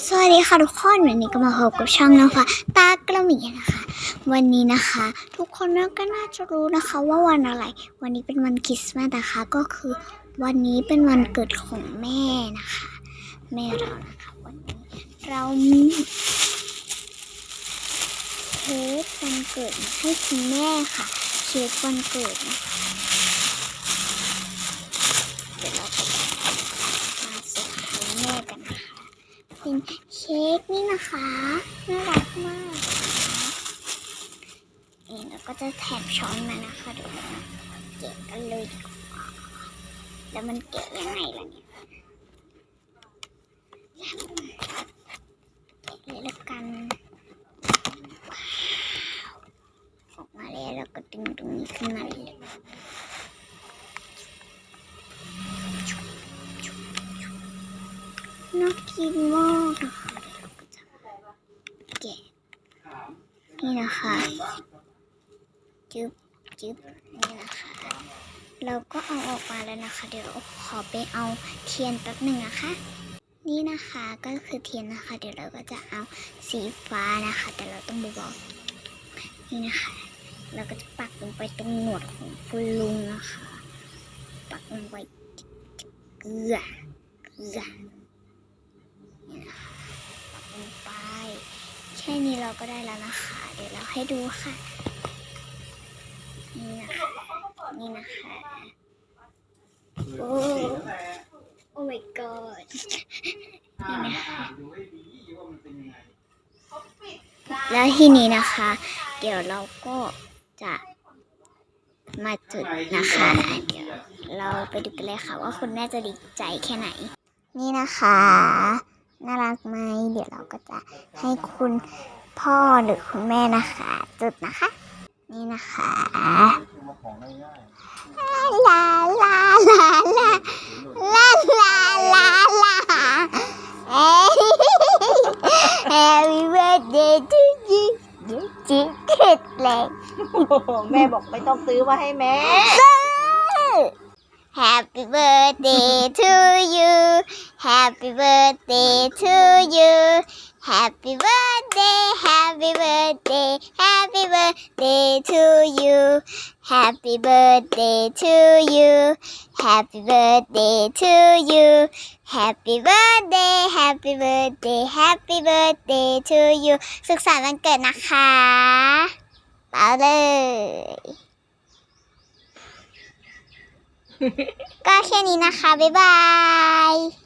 สวัสดีค่ะทุกคนวันนี้ก็มาพบกับช่องน้องฟ้าตากระหมี่นะคะ วันนี้นะคะ ทุกคนก็น่าจะรู้นะคะว่าวันอะไร วันนี้เป็นวันคริสต์มาสนะคะ ก็คือวันนี้เป็นวันเกิดของแม่นะคะ แม่เรานะคะ วันนี้เรามีเค้กวันเกิดมาให้คุณแม่ค่ะเค้กวันเกิดนะคะเดี๋ยวเราจะมาเซอร์ไพรส์แม่กันนะคะ เป็นเค้กนี่นะคะน่ารักมากนะคะนี่เราก็จะแถมช้อนมานะคะเดี๋ยวเก็บกันเลยดีกว่าแล้วมันเกะยังไงล่ะเนี่ยเกะเลยละกันว้าวออกมาแล้วเราก็ดึงตรงนี้ขึ้นมาเลย น่ากินมากนะคะเดี๋ยวเราก็จะแกะนี่นะคะจึ๊บจึ๊บนี่นะคะเราก็เอาออกมาแล้วนะคะ เดี๋ยวขอไปเอาเทียนแป๊บหนึ่งนะคะ นี่นะคะก็คือเทียนนะคะ เดี๋ยวเราก็จะเอาสีฟ้านะคะ แต่เราต้องบาๆนี่นะคะ เราก็จะปักลงไปตรงหนวดของคุณลุงนะคะ ปักลงไปเกลือเกลือนี่นะคะปักลงไป แค่นี้เราก็ได้แล้วนะคะ เดี๋ยวเราให้ดูค่ะ นี่นะคะนี่นะคะโอ้โอ้ my god นี่นะคะแล้วทีนี้นะคะ เดี๋ยวเราก็จะมาจุดนะคะ เดี๋ยวเราไปดูกันเลยค่ะว่าคุณแม่จะดีใจแค่ไหน นี่นะคะ น่ารักไหมเดี๋ยวเราก็จะให้คุณพ่อหรือคุณแม่นะคะ จุดนะคะ นี่นะคะลาลาลาลาลาลาลาลาเอ้ย Happy birthday to you จิกเกตเลยแม่บอกไม่ต้องซื้อมาให้แม่ Happy birthday to you Happy birthday to you Happy birthday Happy birthday Happy birthday to you Happy birthday to you Happy birthday to you Happy birthday Happy birthday Happy birthday to you สุขสันต์วันเกิดนะคะเปล่าเลย ก็แค่นี้นะคะ บ๊ายบาย